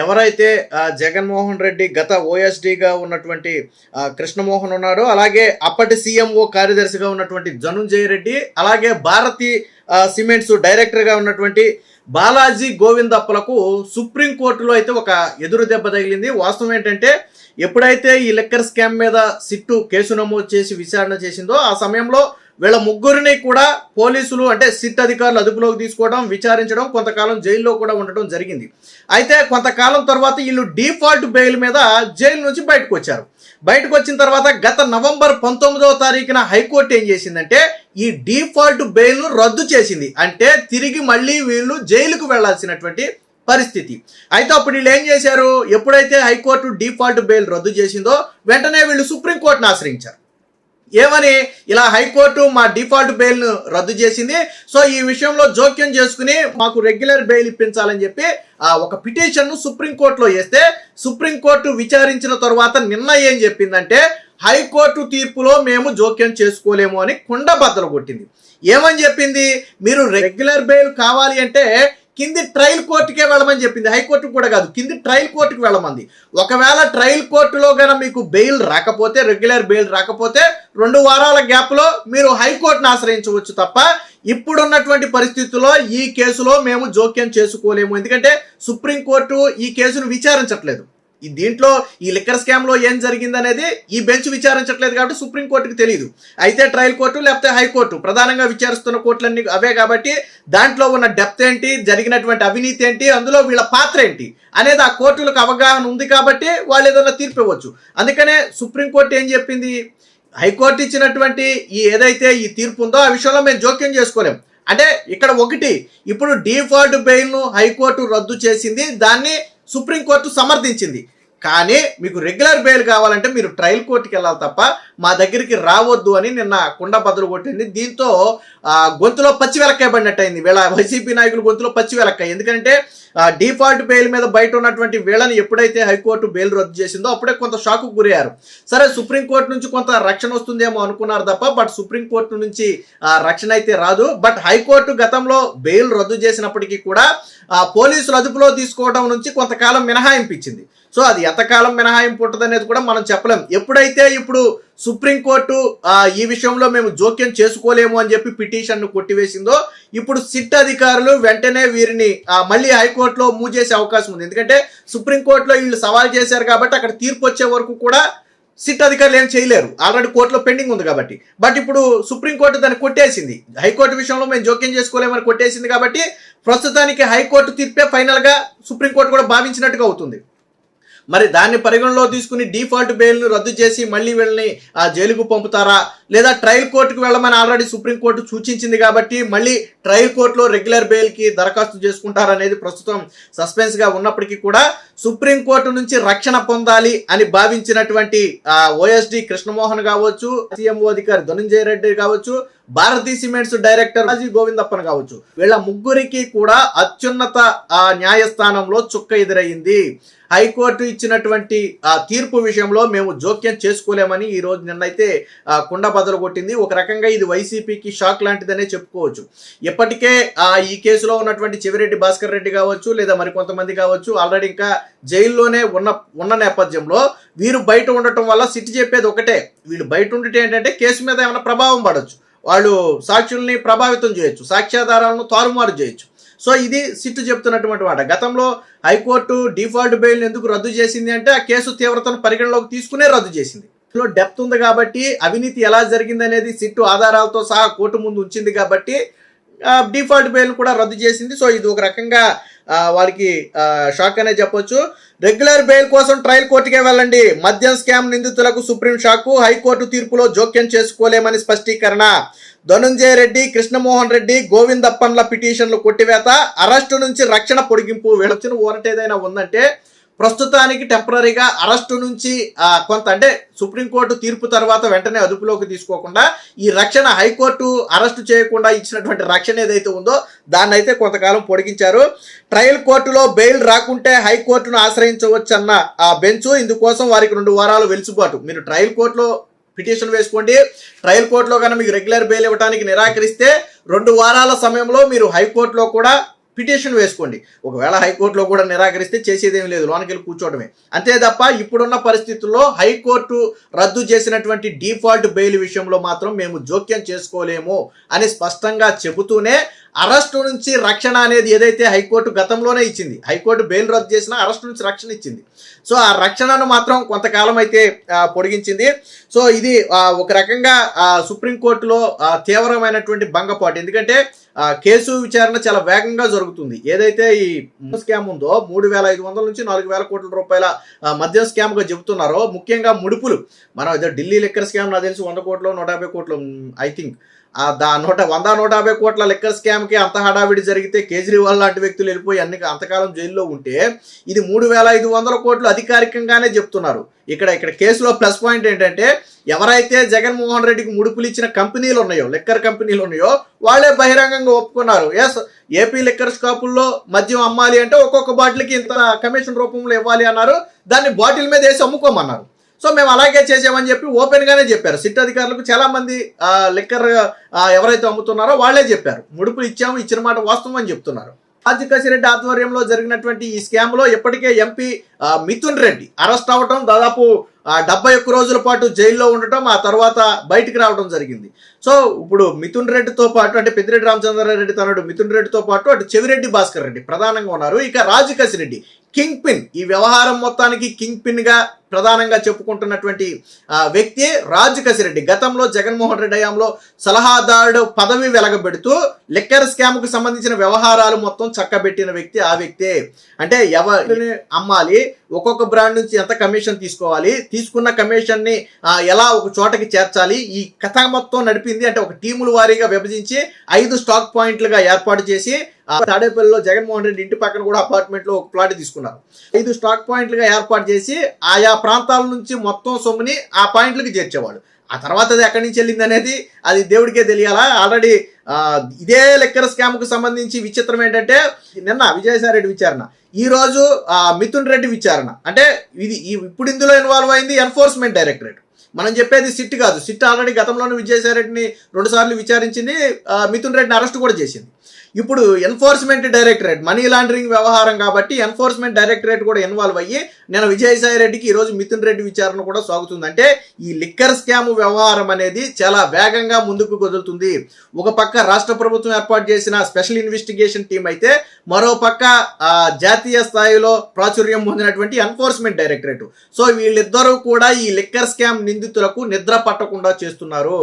ఎవరైతే జగన్మోహన్ రెడ్డి గత ఓఎస్డీగా ఉన్నటువంటి కృష్ణమోహన్ ఉన్నాడో అలాగే అప్పటి సీఎంఓ కార్యదర్శిగా ఉన్నటువంటి ధనుంజయ రెడ్డి అలాగే భారతి సిమెంట్స్ డైరెక్టర్గా ఉన్నటువంటి బాలాజీ గోవిందప్పలకు సుప్రీంకోర్టులో అయితే ఒక ఎదురు దెబ్బ తగిలింది. వాస్తవం ఏంటంటే ఎప్పుడైతే ఈ లెక్కర్ స్కామ్ మీద సిట్టు కేసు నమోదు చేసి విచారణ చేసిందో ఆ సమయంలో వీళ్ళ ముగ్గురిని కూడా పోలీసులు అంటే సిట్ అధికారులు అదుపులోకి తీసుకోవడం విచారించడం కొంతకాలం జైల్లో కూడా ఉండటం జరిగింది. అయితే కొంతకాలం తర్వాత వీళ్ళు డిఫాల్ట్ బెయిల్ మీద జైలు నుంచి బయటకు వచ్చారు. బయటకు వచ్చిన తర్వాత గత నవంబర్ పంతొమ్మిదవ తారీఖున హైకోర్టు ఏం చేసిందంటే ఈ డిఫాల్ట్ బెయిల్ను రద్దు చేసింది. అంటే తిరిగి మళ్ళీ వీళ్ళు జైలుకు వెళ్ళాల్సినటువంటి పరిస్థితి. అయితే అప్పుడు వీళ్ళు ఏం చేశారు? ఎప్పుడైతే హైకోర్టు డిఫాల్ట్ బెయిల్ రద్దు చేసిందో వెంటనే వీళ్ళు సుప్రీంకోర్టును ఆశ్రయించారు. ఏమని? ఇలా హైకోర్టు మా డిఫాల్ట్ బెయిల్ను రద్దు చేసింది. సో ఈ విషయంలో జోక్యం చేసుకుని మాకు రెగ్యులర్ బెయిల్ ఇప్పించాలని చెప్పి ఆ ఒక పిటిషన్ను సుప్రీంకోర్టులో వేస్తే సుప్రీంకోర్టు విచారించిన తర్వాత నిన్న ఏం చెప్పిందంటే హైకోర్టు తీర్పులో మేము జోక్యం చేసుకోలేము అని కుండబద్దలు కొట్టింది. ఏమని చెప్పింది? మీరు రెగ్యులర్ బెయిల్ కావాలి అంటే కింది ట్రయల్ కోర్టుకే వెళ్ళమని చెప్పింది. హైకోర్టుకు కూడా కాదు కింది ట్రయల్ కోర్టుకు వెళ్ళమంది. ఒకవేళ ట్రయల్ కోర్టులో గన మీకు బెయిల్ రాకపోతే రెగ్యులర్ బెయిల్ రాకపోతే రెండు వారాల గ్యాప్లో మీరు హైకోర్టును ఆశ్రయించవచ్చు తప్ప ఇప్పుడున్నటువంటి పరిస్థితుల్లో ఈ కేసులో మేము జోక్యం చేసుకోలేము. ఎందుకంటే సుప్రీంకోర్టు ఈ కేసును విచారించట్లేదు. ఈ దీంట్లో ఈ లిక్కర్ స్కామ్లో ఏం జరిగిందనేది ఈ బెంచ్ విచారించట్లేదు కాబట్టి సుప్రీంకోర్టుకి తెలియదు అయితే ట్రయల్ కోర్టు లేకపోతే హైకోర్టు ప్రధానంగా విచారిస్తున్న కోర్టులన్నీ అవే కాబట్టి దాంట్లో ఉన్న డెప్త్ ఏంటి జరిగినటువంటి అవినీతి ఏంటి అందులో వీళ్ళ పాత్ర ఏంటి అనేది ఆ కోర్టులకు అవగాహన ఉంది కాబట్టి వాళ్ళు ఏదైనా తీర్పు ఇవ్వచ్చు. అందుకనే సుప్రీంకోర్టు ఏం చెప్పింది? హైకోర్టు ఇచ్చినటువంటి ఈ ఏదైతే ఈ తీర్పు ఉందో ఆ విషయంలో మేము జోక్యం చేసుకోలేం. అంటే ఇక్కడ ఒకటి ఇప్పుడు డిఫాల్ట్ బెయిల్ను హైకోర్టు రద్దు చేసింది దాన్ని సుప్రీంకోర్టు సమర్థించింది. కానీ మీకు రెగ్యులర్ బెయిల్ కావాలంటే మీరు ట్రయల్ కోర్టుకి వెళ్ళాలి తప్ప మా దగ్గరికి రావద్దు అని నిన్న కుండ బదులు కొట్టింది. దీంతో గొంతులో పచ్చి వెలక్కాయ అయింది వీళ్ళ వైసీపీ నాయకులు గొంతులో పచ్చి వెలక్కాయ. ఎందుకంటే డిఫాల్ట్ బెయిల్ మీద బయట ఉన్నటువంటి వీళ్ళని ఎప్పుడైతే హైకోర్టు బెయిల్ రద్దు చేసిందో అప్పుడే కొంత షాకు గురయ్యారు. సరే సుప్రీంకోర్టు నుంచి కొంత రక్షణ వస్తుందేమో అనుకున్నారు తప్ప బట్ సుప్రీంకోర్టు నుంచి రక్షణ అయితే రాదు. బట్ హైకోర్టు గతంలో బెయిల్ రద్దు చేసినప్పటికీ కూడా పోలీసులు అదుపులో తీసుకోవడం నుంచి కొంతకాలం మినహాయింపించింది. సో అది ఎంతకాలం మినహాయింపు ఉంటుంది అనేది కూడా మనం చెప్పలేం. ఎప్పుడైతే ఇప్పుడు సుప్రీంకోర్టు ఈ విషయంలో మేము జోక్యం చేసుకోలేము అని చెప్పి పిటిషన్ను కొట్టివేసిందో ఇప్పుడు సిట్ అధికారులు వెంటనే వీరిని మళ్ళీ హైకోర్టులో మూవ్ చేసే అవకాశం ఉంది. ఎందుకంటే సుప్రీంకోర్టులో వీళ్ళు సవాల్ చేశారు కాబట్టి అక్కడ తీర్పు వచ్చే వరకు కూడా సిట్ అధికారులు ఏం చేయలేరు. ఆల్రెడీ కోర్టులో పెండింగ్ ఉంది కాబట్టి. బట్ ఇప్పుడు సుప్రీంకోర్టు దాన్ని కొట్టేసింది. హైకోర్టు విషయంలో మేము జోక్యం చేసుకోలేమని కొట్టేసింది కాబట్టి ప్రస్తుతానికి హైకోర్టు తీర్పే ఫైనల్గా సుప్రీంకోర్టు కూడా భావించినట్టుగా అవుతుంది. మరి దాన్ని పరిగణలో తీసుకుని డిఫాల్ట్ బెయిల్ను రద్దు చేసి మళ్ళీ వీళ్ళని ఆ జైలుకు పంపుతారా? లేదా ట్రయల్ కోర్టుకు వెళ్ళమని ఆల్రెడీ సుప్రీంకోర్టు సూచించింది కాబట్టి మళ్ళీ ట్రయల్ కోర్టులో రెగ్యులర్ బెయిల్కి దరఖాస్తు చేసుకుంటారనేది ప్రస్తుతం సస్పెన్స్గా ఉన్నప్పటికీ కూడా సుప్రీంకోర్టు నుంచి రక్షణ పొందాలి అని భావించినటువంటి ఓఎస్డి కృష్ణమోహన్ కావచ్చు సీఎంఓ అధికారి ధనంజయ రెడ్డి కావచ్చు భారతీ సిమెంట్స్ డైరెక్టర్ రాజీ గోవిందప్పన్ కావచ్చు. వీళ్ళ ముగ్గురికి కూడా అత్యున్నత ఆ, న్యాయస్థానంలో చుక్క ఎదురయ్యింది హైకోర్టు ఇచ్చినటువంటి ఆ తీర్పు విషయంలో మేము జోక్యం చేసుకోలేమని ఈ రోజు నిన్నైతే ఆ, కుండ బదలు కొట్టింది. ఒక రకంగా ఇది వైసీపీకి షాక్ లాంటిదనే చెప్పుకోవచ్చు. ఇప్పటికే ఆ, ఈ కేసులో ఉన్నటువంటి చెవిరెడ్డి భాస్కర్ రెడ్డి కావచ్చు లేదా మరికొంతమంది కావచ్చు ఆల్రెడీ ఇంకా జైల్లోనే ఉన్న ఉన్న నేపథ్యంలో వీరు బయట ఉండటం వల్ల సిట్ చెప్పేది ఒకటే. వీళ్ళు బయట ఉండటం ఏంటంటే కేసు మీద ఏమైనా ప్రభావం పడవచ్చు వాళ్ళు సాక్షుల్ని ప్రభావితం చేయొచ్చు. సాక్ష్యాధారాలను తారుమారు చేయొచ్చు. సో ఇది సిట్టు చెప్తున్నటువంటి మాట. గతంలో హైకోర్టు డిఫాల్ట్ బెయిల్ ఎందుకు రద్దు చేసింది అంటే ఆ కేసు తీవ్రతను పరిగణలోకి తీసుకునే రద్దు చేసింది. లో డెప్త్ ఉంది కాబట్టి అవినీతి ఎలా జరిగింది అనేది సిట్టు ఆధారాలతో సహా కోర్టు ముందు ఉంచింది కాబట్టి డిఫాల్ట్ బెయిల్ కూడా రద్దు చేసింది. సో ఇది ఒక రకంగా వారికి షాక్ అనే చెప్పొచ్చు. రెగ్యులర్ బెయిల్ కోసం ట్రయల్ కోర్టుకే వెళ్ళండి. మద్యం స్కామ్ నిందితులకు సుప్రీం షాకు హైకోర్టు తీర్పులో జోక్యం చేసుకోలేమని స్పష్టీకరణ. ధనుంజయ రెడ్డి కృష్ణమోహన్ రెడ్డి గోవిందప్పన్ల పిటిషన్లు కొట్టివేత అరెస్టు నుంచి రక్షణ పొడిగింపు వీళ్ళొచ్చిన ఓరటేదైనా ఉందంటే ప్రస్తుతానికి టెంపరీగా అరెస్టు నుంచి కొంత అంటే సుప్రీంకోర్టు తీర్పు తర్వాత వెంటనే అదుపులోకి తీసుకోకుండా ఈ రక్షణ హైకోర్టు అరెస్టు చేయకుండా ఇచ్చినటువంటి రక్షణ ఏదైతే ఉందో దాన్ని అయితే కొంతకాలం పొడిగించారు. ట్రయల్ కోర్టులో బెయిల్ రాకుంటే హైకోర్టును ఆశ్రయించవచ్చన్న ఆ బెంచ్ ఇందుకోసం వారికి రెండు వారాలు వెలుసుబాటు. మీరు ట్రయల్ కోర్టులో పిటిషన్ వేసుకోండి. ట్రయల్ కోర్టులో కన్నా మీకు రెగ్యులర్ బెయిల్ ఇవ్వడానికి నిరాకరిస్తే రెండు వారాల సమయంలో మీరు హైకోర్టులో కూడా పిటిషన్ వేసుకోండి. ఒకవేళ హైకోర్టులో కూడా నిరాకరిస్తే చేసేదేం లేదు లోనికి వెళ్ళి కూర్చోవడమే. అంతే తప్ప ఇప్పుడున్న పరిస్థితుల్లో హైకోర్టు రద్దు చేసినటువంటి డిఫాల్ట్ బెయిల్ విషయంలో మాత్రం మేము జోక్యం చేసుకోలేము అని స్పష్టంగా చెబుతూనే అరెస్టు నుంచి రక్షణ అనేది ఏదైతే హైకోర్టు గతంలోనే ఇచ్చింది హైకోర్టు బెయిల్ రద్దు చేసిన అరెస్టు నుంచి రక్షణ ఇచ్చింది. సో ఆ రక్షణను మాత్రం కొంతకాలం అయితే పొడిగించింది. సో ఇది ఒక రకంగా సుప్రీంకోర్టులో తీవ్రమైనటువంటి భంగపాటు. ఎందుకంటే కేసు విచారణ చాలా వేగంగా జరుగుతుంది. ఏదైతే ఈ స్కామ్ ఉందో మూడు వేల ఐదు వందల నుంచి నాలుగు వేల కోట్ల రూపాయల మద్యం స్కామ్గా చెబుతున్నారో ముఖ్యంగా ముడుపులు. మనం ఏదో ఢిల్లీ లెక్కర్ స్కామ్ నాకు తెలిసి వంద కోట్లు నూట యాభై కోట్లు ఐ థింక్. దా నూట వంద నూట యాభై కోట్ల లెక్కర్ స్కామ్కి అంత హడావిడి జరిగితే కేజ్రీవాల్ లాంటి వ్యక్తులు వెళ్ళిపోయి అన్ని అంతకాలం జైల్లో ఉంటే ఇది మూడు వేల ఐదు వందల కోట్లు అధికారికంగానే చెప్తున్నారు. ఇక్కడ ఇక్కడ కేసులో ప్లస్ పాయింట్ ఏంటంటే ఎవరైతే జగన్మోహన్ రెడ్డికి ముడుపులు ఇచ్చిన కంపెనీలు ఉన్నాయో లెక్కర్ కంపెనీలు ఉన్నాయో వాళ్ళే బహిరంగంగా ఒప్పుకున్నారు. ఎస్ ఏపీ లెక్కర్ షాపుల్లో మద్యం అమ్మాలి అంటే ఒక్కొక్క బాటిల్కి ఇంత కమిషన్ రూపంలో ఇవ్వాలి అన్నారు. దాన్ని బాటిల్ మీద వేసి అమ్ముకోమన్నారు. సో మేము అలాగే చేసామని చెప్పి ఓపెన్గానే చెప్పారు. సిట్ అధికారులకు చాలామంది లిక్కర్ ఎవరైతే అమ్ముతున్నారో వాళ్ళే చెప్పారు. ముడుపులు ఇచ్చాము ఇచ్చిన మాట వాస్తవం అని చెప్తున్నారు. రాజకసిరెడ్డి ఆధ్వర్యంలో జరిగినటువంటి ఈ స్కామ్లో ఇప్పటికే ఎంపీ మిథున్ రెడ్డి అరెస్ట్ అవ్వటం దాదాపు డెబ్బై ఒక్క రోజుల పాటు జైల్లో ఉండటం ఆ తర్వాత బయటికి రావడం జరిగింది. సో ఇప్పుడు మిథున్ రెడ్డితో పాటు అంటే పెద్దిరెడ్డి రామచంద్రారెడ్డి తనడు మిథున్ రెడ్డితో పాటు అటు చెవిరెడ్డి భాస్కర్ రెడ్డి ప్రధానంగా ఉన్నారు. ఇక రాజకసి రెడ్డి కింగ్ పిన్ ఈ వ్యవహారం మొత్తానికి కింగ్ పిన్గా ప్రధానంగా చెప్పుకుంటున్నటువంటి వ్యక్తి రాజకసి రెడ్డి. గతంలో జగన్మోహన్ రెడ్డి హయాంలో సలహాదారుడు పదవి వెలగబెడుతూ లిక్కర్ స్కామ్కు సంబంధించిన వ్యవహారాలు మొత్తం చక్కబెట్టిన వ్యక్తి ఆ వ్యక్తే. అంటే ఎవరిని అమ్మాలి? ఒక్కొక్క బ్రాండ్ నుంచి ఎంత కమిషన్ తీసుకోవాలి తీసుకున్న కమిషన్ని ఎలా ఒక చోటకి చేర్చాలి ఈ కథ మొత్తం నడిపింది అంటే ఒక టీముల వారీగా విభజించి ఐదు స్టాక్ పాయింట్లుగా ఏర్పాటు చేసి ఆ తాడేపల్లిలో జగన్మోహన్ రెడ్డి ఇంటి పక్కన కూడా అపార్ట్మెంట్లో ఒక ప్లాట్ తీసుకున్నారు. ఐదు స్టాక్ పాయింట్లుగా ఏర్పాటు చేసి ఆయా ప్రాంతాల నుంచి మొత్తం సొమ్ముని ఆ పాయింట్లకు చేర్చేవాడు. ఆ తర్వాత అది ఎక్కడి నుంచి వెళ్ళింది అనేది అది దేవుడికే తెలియాలా? ఆల్రెడీ ఇదే లెక్కర్ స్కామ్కు సంబంధించి విచిత్రం ఏంటంటే నిన్న విజయసాయి రెడ్డి విచారణ. ఈ రోజు మిథున్ రెడ్డి విచారణ. అంటే ఇది ఇప్పుడు ఇందులో ఇన్వాల్వ్ అయింది ఎన్ఫోర్స్మెంట్ డైరెక్టరేట్ మనం చెప్పేది సిట్ కాదు. సిట్ ఆల్రెడీ గతంలోనే విజయసాయి రెడ్డిని రెండుసార్లు విచారించింది మిథున్ రెడ్డిని అరెస్ట్ కూడా చేసింది. ఇప్పుడు ఎన్ఫోర్స్మెంట్ డైరెక్టరేట్ మనీ లాండరింగ్ వ్యవహారం కాబట్టి ఎన్ఫోర్స్మెంట్ డైరెక్టరేట్ కూడా ఇన్వాల్వ్ అయ్యి నేను విజయసాయి రెడ్డికి ఈరోజు మిథున్ రెడ్డి విచారణ కూడా సాగుతుంది. అంటే ఈ లిక్కర్ స్కామ్ వ్యవహారం అనేది చాలా వేగంగా ముందుకు కుదురుతుంది. ఒక పక్క రాష్ట్ర ప్రభుత్వం ఏర్పాటు చేసిన స్పెషల్ ఇన్వెస్టిగేషన్ టీం అయితే మరో పక్క జాతీయ స్థాయిలో ప్రాచుర్యం పొందినటువంటి ఎన్ఫోర్స్మెంట్ డైరెక్టరేట్. సో వీళ్ళిద్దరూ కూడా ఈ లిక్కర్ స్కామ్ నిందితులకు నిద్ర పట్టకుండా చేస్తున్నారు.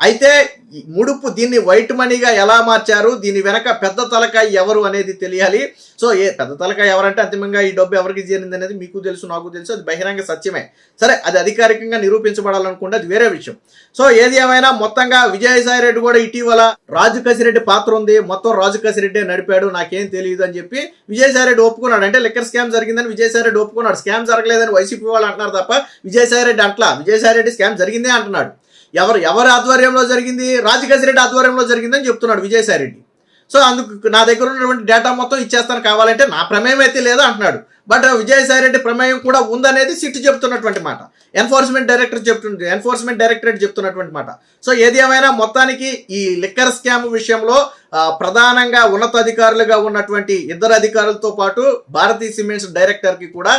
అయితే ఈ ముడుపు దీన్ని వైట్ మనీగా ఎలా మార్చారు? దీని వెనక పెద్ద తలకాయ ఎవరు అనేది తెలియాలి. సో ఏ పెద్ద తలకాయ ఎవరంటే అంతిమంగా ఈ డబ్బు ఎవరికి చేరింది అనేది మీకు తెలుసు నాకు తెలుసు అది బహిరంగ సత్యమే. సరే అది అధికారికంగా నిరూపించబడాలనుకుంటే అది వేరే విషయం. సో ఏది ఏమైనా మొత్తంగా విజయసాయి రెడ్డి కూడా ఇటీవల రాజు కసిరెడ్డి పాత్ర ఉంది మొత్తం రాజు కసిరెడ్డి నడిపాడు నాకేం తెలియదు అని చెప్పి విజయసాయి రెడ్డి ఒప్పుకున్నాడు. అంటే లెక్కర్ స్కామ్ జరిగిందని విజయసాయి రెడ్డి ఒప్పుకున్నాడు. స్కామ్ జరగలేదని వైసీపీ వాళ్ళు అంటున్నారు తప్ప విజయసాయి రెడ్డి అంట్లా. విజయసాయి రెడ్డి స్కామ్ జరిగిందే అంటున్నాడు. ఎవరు ఎవరి ఆధ్వర్యంలో జరిగింది? రాజకేశ్వర రెడ్డి ఆధ్వర్యంలో జరిగిందని చెప్తున్నాడు విజయసాయి రెడ్డి సో అందుకు నా దగ్గర ఉన్నటువంటి డేటా మొత్తం ఇచ్చేస్తాను కావాలంటే నా ప్రమేయం అయితే లేదు అంటున్నాడు. బట్ విజయసాయి రెడ్డి ప్రమేయం కూడా ఉందనేది సిట్ చెప్తున్నటువంటి మాట. ఎన్ఫోర్స్మెంట్ డైరెక్టర్ చెప్తుంది ఎన్ఫోర్స్మెంట్ డైరెక్టరేట్ చెప్తున్నటువంటి మాట. సో ఏది ఏమైనా మొత్తానికి ఈ లిక్కర్ స్కామ్ విషయంలో ప్రధానంగా ప్రధానంగా ఉన్నతాధికారులుగా ఉన్నటువంటి ఇద్దరు అధికారులతో పాటు భారతీయ సిమెంట్స్ డైరెక్టర్కి కూడా